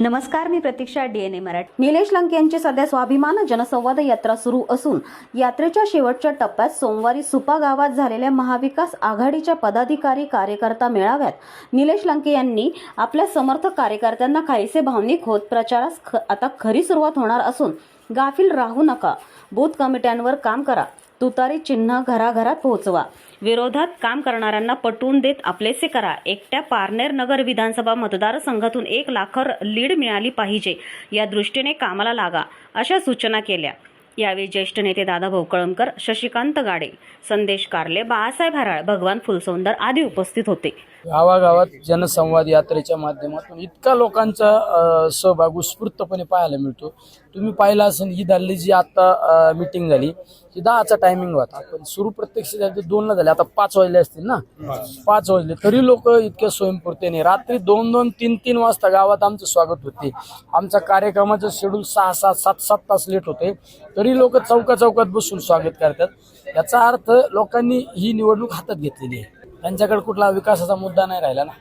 नमस्कार मी प्रतीक्षा डीएनए मराठी. निलेश लंके यांची सध्या स्वाभिमान जनसंवाद यात्रा सुरू असून यात्रेच्या शेवटच्या टप्प्यात सोमवारी सुपा गावात झालेल्या महाविकास आघाडीच्या पदाधिकारी कार्यकर्ता मेळाव्यात निलेश लंके यांनी आपल्या समर्थक कार्यकर्त्यांना काहीसे भावनिक होत प्रचारास ख- आता खरी सुरुवात होणार असून गाफील राहू नका. बूथ कमिट्यांवर काम करा. तुतारी चिन्ह घराघरात पोहोचवा. विरोधात काम करणाऱ्यांना पटवून देत आपलेसे करा. एकट्या पारनेर नगर विधानसभा मतदारसंघातून एक लाखर लीड मिळाली पाहिजे. या दृष्टीने कामाला लागा अशा सूचना केल्या. यावेळी ज्येष्ठ नेते दादा भोकळमकर शशिकांत गाडे संदेश कारले बाळासाहेब हराळ भगवान फुलसौंदर आदी उपस्थित होते. गावागावात जनसंवाद यात्रेच्या माध्यमातून इतका लोकांचा सहभाग उत्स्फूर्तपणे पाहायला मिळतो. तुम्ही पाहिलं असेल ही झाली जी आता मिटिंग झाली ही दहाचा टायमिंग होता. पण सुरू प्रत्यक्ष झाली दोनला झाले. आता पाच वाजले असतील ना? पाच वाजले. तरी लोक इतक्या स्वयंपूर्तीने. रात्री दोन दोन तीन तीन वाजता गावात आमचं स्वागत होते. आमचा कार्यक्रमाचं शेड्यूल सहा सात सात सात तास लेट होते. तरी लोक चौका चौकात बसून स्वागत करतात. याचा अर्थ लोकांनी ही निवडणूक हातात घेतलेली आहे. त्यांच्याकडे कुठला विकासाचा मुद्दा नाही राहिला ना.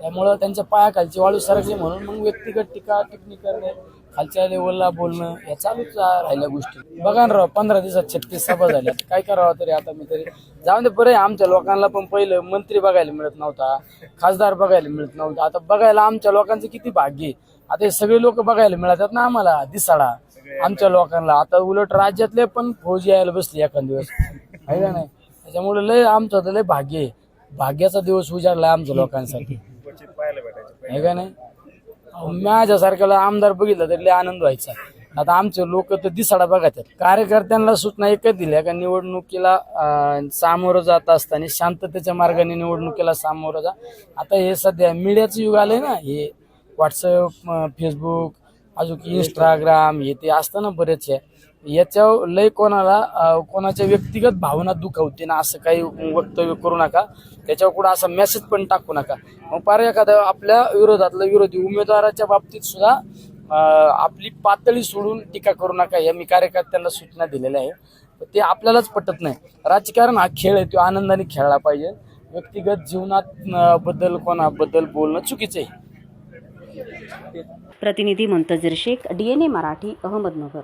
त्यामुळं त्यांच्या पायाखालची वाळू सरकली म्हणून मग व्यक्तिगत टीका टिप्पणी करणे खालच्या लेवलला बोलणं या चालूच राहिल्या गोष्टी. बघा ना राव पंधरा दिवसात छत्तीस सभा झाल्या. काय करावं तरी आता मी तरी. जाऊन दे बरं आहे, आमच्या लोकांना पण पहिलं मंत्री बघायला मिळत नव्हता खासदार बघायला मिळत नव्हता. आता बघायला आमच्या लोकांचं किती भाग्य आहे. आता हे सगळे लोक बघायला मिळतात ना आम्हाला दिसाडा. आमच्या लोकांना. आता उलट राज्यातले पण फौजी यायला बसली एखाद दिवस. आहे का नाही? त्याच्यामुळे लय आमचं तर लय भाग्य आहे. भाग्याचा दिवस उजाडला आमच्या लोकांसाठी. आहे का नाही? माझ्यासारख्याला आमदार बघितलं तर लय आनंद व्हायचा. आता आमचे लोक तर दिसाडा बघतात कार्यकर्त्यांना सूचना एकच दिल्या का निवडणुकीला सामोरं जात असताना शांततेच्या मार्गाने निवडणुकीला सामोरं जा. आता हे सध्या मीडियाचं युग आलंय ना हे व्हॉट्सअप फेसबुक अजून इंस्टाग्राम हे ते असतं ना बरेचसे याच्यावर लय कोणाला कोणाच्या व्यक्तिगत भावना दुखावते ना असं काही वक्तव्य करू नका. त्याच्यावर कुठं असा मेसेज पण टाकू नका. मग पार एखादा आपल्या विरोधातला विरोधी उमेदवाराच्या बाबतीत सुद्धा आपली पातळी सोडून टीका करू नका. या मी कार्यकर्त्यांना सूचना दिलेल्या आहे ते आपल्यालाच पटत नाही. राजकारण हा खेळ आहे तो आनंदाने खेळला पाहिजे. व्यक्तिगत जीवनात बद्दल कोणाबद्दल बोलणं चुकीचं आहे. प्रतिनिधी मंतजर शेख डीएनए मराठी अहमदनगर.